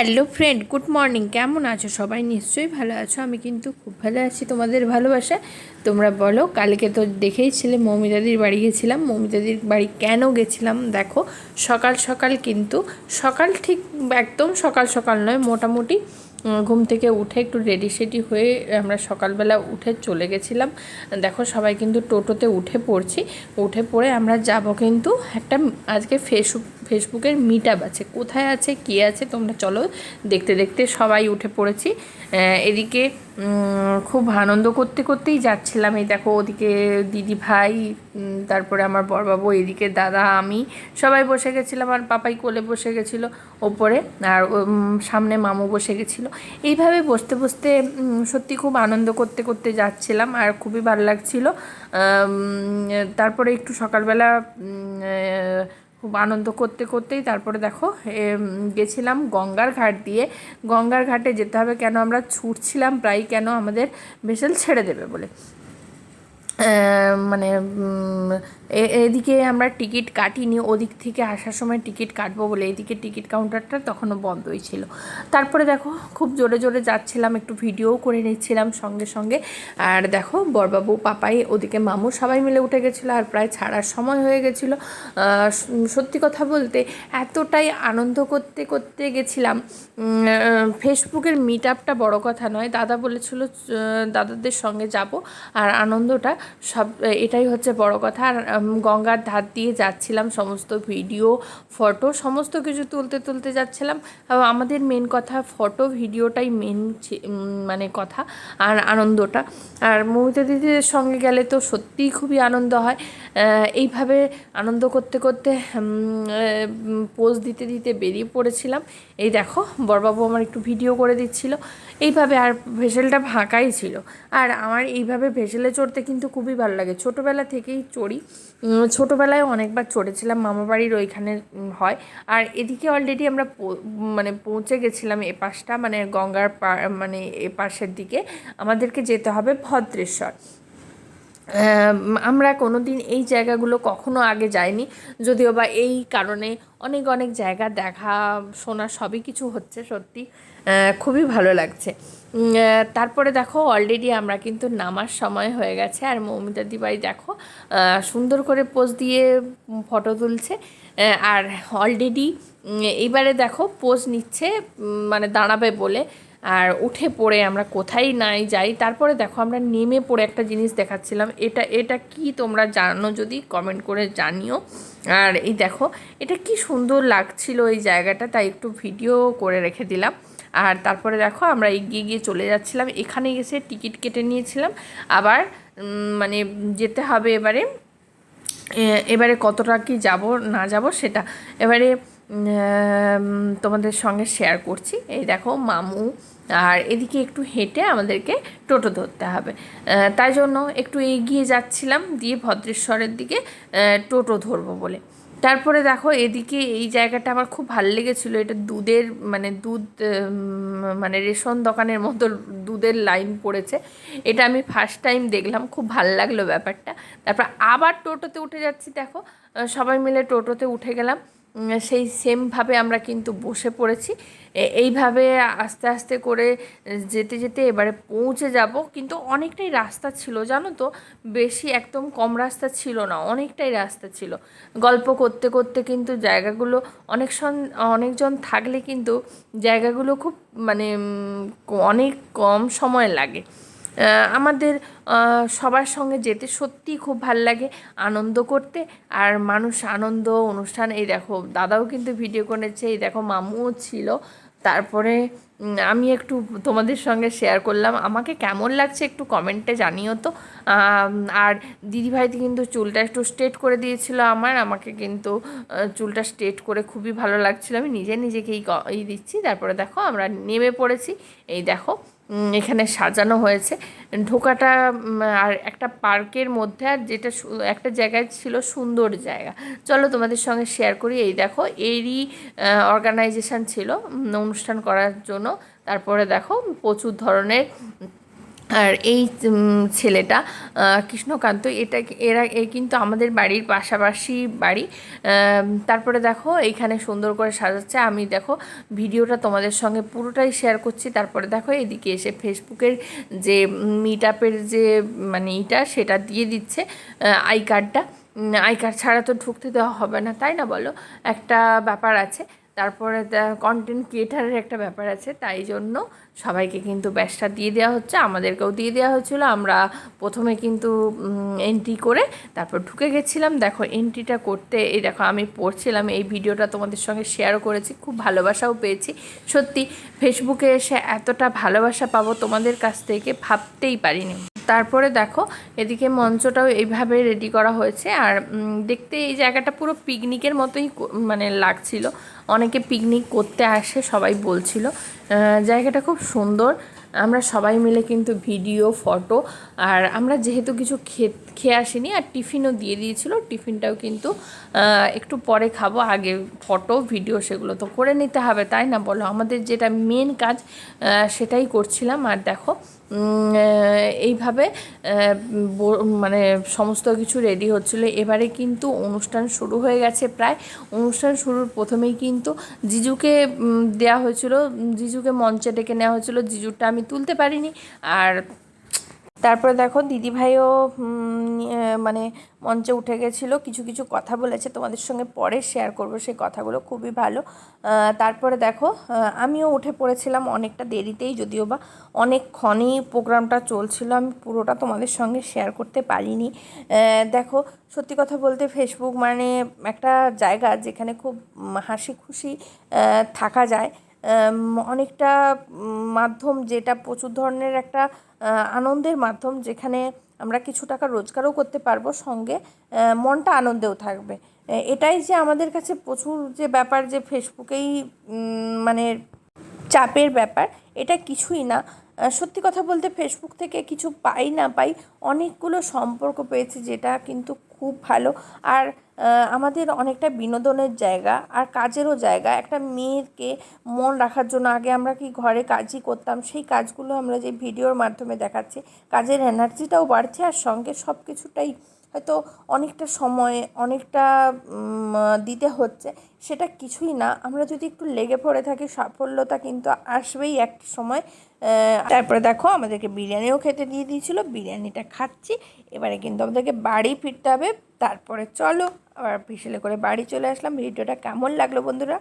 Hello friend, good morning. কেমন আছো? সবাই নিশ্চয়ই ভালো আছো। আমি কিন্তু খুব ভালো আছি। তোমাদের ভালোবাসা তোমরা বলো, কালকে তো দেখেইছিলে মৌমিতাদির বাড়ি গেছিলাম। মৌমিতাদির বাড়ি কেন গেছিলাম দেখো, সকাল সকাল কিন্তু, সকাল ঠিক একদম সকাল সকাল নয়, মোটামুটি ঘুম থেকে উঠে একটু রেডি সেডি হয়ে আমরা সকালবেলা উঠে চলে গেছিলাম। দেখো সবাই কিন্তু টোটোতে উঠে পড়ছি। উঠে পড়ে আমরা যাব কিন্তু একটা, আজকে ফেসবুক ফেসবুকের মিট আপ আছে। কোথায় আছে, কী আছে, তোমরা চলো দেখতে দেখতে সবাই উঠে পড়েছি। এদিকে খুব আনন্দ করতে করতেই যাচ্ছিলাম। এই দেখো, ওদিকে দিদি ভাই তারপরে আমার বড়বাবু, এদিকে দাদা, আমি সবাই বসে গেছিলাম। আর পাপাই কোলে বসে গেছিল ওপরে, আর সামনে মামু বসে গেছিল। এইভাবে বসতে বসতে সত্যি খুব আনন্দ করতে করতে যাচ্ছিলাম। আর খুবই ভালো লাগছিল। তারপরে একটু সকালবেলা খুব আনন্দ করতে করতেই তারপরে দেখো গেছিলাম গঙ্গার ঘাট দিয়ে। গঙ্গার ঘাটে যেতে হবে কেন? আমরা ছুটছিলাম প্রায় কেন? আমাদের ভেসেল ছেড়ে দেবে বলে। মানে এদিকে আমরা টিকিট কাটিনি, ওদিক থেকে আসার সময় টিকিট কাটবো বলে এদিকে টিকিট কাউন্টারটা তখনও বন্ধই ছিল। তারপরে দেখো, খুব জোরে জোরে যাচ্ছিলাম, একটু ভিডিও করে নিচ্ছিলাম সঙ্গে সঙ্গে। আর দেখো, বরবাবু, পাপাই, ওদিকে মামু সবাই মিলে উঠে গেছিল আর প্রায় ছাড়ার সময় হয়ে গেছিল। সত্যি কথা বলতে এতটাই আনন্দ করতে করতে গেছিলাম। ফেসবুকের মিট আপটা বড়ো কথা নয়। দাদা বলেছিল দাদাদের সঙ্গে যাব। আর আনন্দটা সব এটাই হচ্ছে বড় কথা। আর গঙ্গার ধার দিয়ে যাচ্ছিলাম সমস্ত ভিডিও, ফটো, সমস্ত কিছু তুলতে তুলতে যাচ্ছিলাম। আমাদের মেন কথা ফটো, ভিডিওটাই মেন মানে কথা আর আনন্দটা। আর মমিতা দিদিদের সঙ্গে গেলে তো সত্যিই খুবই আনন্দ হয়। এইভাবে আনন্দ করতে করতে পোজ দিতে দিতে বেরিয়ে পড়েছিলাম। এই দেখো, বরবাবু আমার একটু ভিডিও করে দিচ্ছিল। এইভাবে আর ভেসেলটা ফাঁকাই ছিল। আর আমার এইভাবে ভেসেলে চড়তে কিন্তু খুবই ভালো লাগে। ছোটোবেলা থেকেই চড়ি। ছোটোবেলায় অনেকবার চড়েছিলাম মামা বাড়ির ওইখানে হয়। আর এদিকে অলরেডি আমরা মানে পৌঁছে গেছিলাম এ পাশটা মানে গঙ্গার মানে এ পাশের দিকে। আমাদেরকে যেতে হবে ভদ্রেশ্বর। আমরা কোনো দিন এই জায়গাগুলো কখনো আগে যাইনি। যদিও বা এই কারণে অনেক অনেক জায়গা দেখা, শোনা সবই কিছু হচ্ছে সত্যি। খুবই ভালো লাগছে। তারপরে দেখো অলরেডি আমরা কিন্তু নামার সময় হয়ে গেছে আর মৌমিতা দিবাই দেখো সুন্দর করে পোজ দিয়ে ফটো তুলছে। আর অলরেডি এইবারে দেখো পোজ নিচ্ছে মানে দাঁড়াবে বলে। আর উঠে পড়ে আমরা কোথায় নাই যাই। তারপরে দেখো আমরা নেমে পড়ে একটা জিনিস দেখাচ্ছিলাম। এটা এটা কি তোমরা জানো যদি কমেন্ট করে জানিও। আর এই দেখো, এটা কি সুন্দর লাগছিল এই জায়গাটা, তাই একটু ভিডিও করে রেখে দিলাম। আর তারপরে দেখো আমরা এগিয়ে গিয়ে চলে যাচ্ছিলাম। এখানে এসে টিকিট কেটে নিয়েছিলাম। আবার মানে যেতে হবে এবারে। এবারে কতটা কি যাব, না যাব সেটা এবারে তোমাদের সঙ্গে শেয়ার করছি। এই দেখো মামু আর এদিকে একটু হেঁটে আমাদেরকে টোটো ধরতে হবে। তাই জন্য একটু এগিয়ে যাচ্ছিলাম, দিয়ে ভদ্রেশ্বরের দিকে টোটো ধরবো বলে। তারপরে দেখো এদিকে এই জায়গাটা আমার খুব ভালো লেগেছিলো। এটা দুধের মানে দুধ মানে রেশন দোকানের মতো দুধের লাইন পড়েছে। এটা আমি ফার্স্ট টাইম দেখলাম, খুব ভালো লাগল ব্যাপারটা। তারপর আবার টোটোতে উঠে যাচ্ছি, দেখো। সবাই মিলে টোটোতে উঠে গেলাম। সেই সেমভাবে আমরা কিন্তু বসে পড়েছি। এইভাবে আস্তে আস্তে করে যেতে যেতে এবারে পৌঁছে যাব। কিন্তু অনেকটাই রাস্তা ছিল, জানো তো? বেশি একদম কম রাস্তা ছিল না, অনেকটাই রাস্তা ছিল। গল্প করতে করতে কিন্তু জায়গাগুলো অনেক অনেকজন থাকলে কিন্তু জায়গাগুলো খুব মানে অনেক কম সময় লাগে। আমাদের সবার সঙ্গে যেতে সত্যিই খুব ভালো লাগে আনন্দ করতে। আর মানুষ আনন্দ, অনুষ্ঠান, এই দেখো, দাদাও কিন্তু ভিডিও করেছে, এই দেখো, মামুও ছিল। তারপরে আমি একটু তোমাদের সঙ্গে শেয়ার করলাম। আমাকে কেমন লাগছে একটু কমেন্টে জানিও তো। আর দিদিভাই কিন্তু চুলটা একটু স্ট্রেট করে দিয়েছিল আমার। আমাকে কিন্তু চুলটা স্ট্রেট করে খুবই ভালো লাগছিল। আমি নিজে নিজেকেই এই দিচ্ছি। তারপরে দেখো, আমরা নেমে পড়েছি। এই দেখো এখানে সাজানো হয়েছে। ঢোকাটা আর একটা পার্কের মধ্যে, আর যেটা একটা জায়গায় ছিল সুন্দর জায়গা। চলো তোমাদের সঙ্গে শেয়ার করি। এই দেখো, এরই অর্গানাইজেশান ছিল অনুষ্ঠান করার জন্য। তারপরে দেখো, প্রচুর ধরনের আর এই ছেলেটা কৃষ্ণকান্ত, এটা এরা, এ কিন্তু আমাদের বাড়ির পাশাপাশি বাড়ি। তারপরে দেখো এইখানে সুন্দর করে সাজাচ্ছে। আমি দেখো, ভিডিওটা তোমাদের সঙ্গে পুরোটাই শেয়ার করছি। তারপরে দেখো, এদিকে এসে ফেসবুকের যে মিট আপের যে মানে ইটা, সেটা দিয়ে দিচ্ছে আই কার্ডটা। আই কার্ড ছাড়া তো ঢুকতে দেওয়া হবে না, তাই না বলো? একটা ব্যাপার আছে। তারপরে কন্টেন্ট ক্রিয়েটারের একটা ব্যাপার আছে, তাই জন্য সবাইকে কিন্তু ব্যাসটা দিয়ে দেওয়া হচ্ছে, আমাদেরকেও দিয়ে দেওয়া হচ্ছিল আমরা প্রথমে কিন্তু এন্ট্রি করে তারপর ঢুকে গেছিলাম। দেখো এন্ট্রিটা করতে, এই দেখো আমি পড়ছিলাম, এই ভিডিওটা তোমাদের সঙ্গে শেয়ারও করেছি, খুব ভালোবাসাও পেয়েছি। সত্যি ফেসবুকে এসে এতটা ভালোবাসা পাবো তোমাদের কাছ থেকে ভাবতেই পারিনি। তারপরে দেখো, এদিকে মঞ্চটাও এইভাবে রেডি করা হয়েছে। আর দেখতে এই জায়গাটা পুরো পিকনিকের মতোই মানে লাগছিল। অনেকে পিকনিক করতে আসে, সবাই বলছিল। জায়গাটা খুব সুন্দর। আমরা সবাই মিলে কিন্তু ভিডিও ফটো আর আমরা যেহেতু কিছু খেয়ে খেয়ে আসিনি, আর টিফিনও দিয়ে দিয়েছিল, টিফিনটাও কিন্তু একটু পরে খাব। আগে ফটো ভিডিও সেগুলো তো করে নিতে হবে, তাই না বলো? আমাদের যেটা মেন কাজ সেটাই করছিলাম। আর দেখো এইভাবে মানে সমস্ত কিছু রেডি হচ্ছিল। এবারে কিন্তু অনুষ্ঠান শুরু হয়ে গেছে প্রায়। অনুষ্ঠান শুরুর প্রথমেই কিন্তু জিজুকে দেয়া হয়েছিল। জিজুকে মঞ্চে ডেকে নেওয়া হয়েছিল। জিজুরটা আমি তুলতে পারিনি। আর তারপরে দেখো দিদিভাইও মানে মঞ্চে উঠে গেছিল, কিছু কিছু কথা বলেছে, তোমাদের সঙ্গে পরে শেয়ার করব সেই কথাগুলো, খুবই ভালো। তারপরে দেখো আমিও উঠে পড়েছিলাম অনেকটা দেরিতেই, যদিও বা অনেকক্ষণই প্রোগ্রামটা চলছিল, আমি পুরোটা তোমাদের সঙ্গে শেয়ার করতে পারিনি। দেখো, সত্যি কথা বলতে ফেসবুক মানে একটা জায়গা যেখানে খুব হাসি খুশি থাকা যায়। অনেকটা মাধ্যম যেটা প্রচুর ধরনের একটা আনন্দের মাধ্যম যেখানে আমরা কিছু টাকা রোজগারও করতে পারব সঙ্গে মনটা আনন্দেও থাকবে। এটাই যে আমাদের কাছে প্রচুর যে ব্যাপার, যে ফেসবুকেই মানে চাপের ব্যাপার, এটা কিছুই না। সত্যি কথা বলতে ফেসবুক থেকে কিছু পাই না পাই অনেকগুলো সম্পর্ক পেয়েছি যেটা কিন্তু খুব ভালো। আর আমাদের অনেকটা বিনোদনের জায়গা আর কাজেরও জায়গা। একটা মেয়েকে মন রাখার জন্য আগে আমরা কি ঘরে কাজই করতাম, সেই কাজগুলো আমরা যে ভিডিওর মাধ্যমে দেখাচ্ছি, কাজের এনার্জিটাও বাড়ছে আর সঙ্গে সব কিছুটাই হয়তো অনেকটা সময়, অনেকটা দিতে হচ্ছে। সেটা কিছুই না। আমরা যদি একটু লেগে পড়ে থাকি, সাফল্যতা কিন্তু আসবেই একটা সময়। তারপরে দেখো, আমাদেরকে বিরিয়ানিও খেতে দিয়ে দিয়েছিল। বিরিয়ানিটা খাচ্ছি। এবারে কিন্তু আমাদেরকে বাড়ি ফিরতে হবে। তারপরে চলো, আবার বিশেলে করে বাড়ি চলে আসলাম। ভিডিওটা কেমন লাগল বন্ধুরা?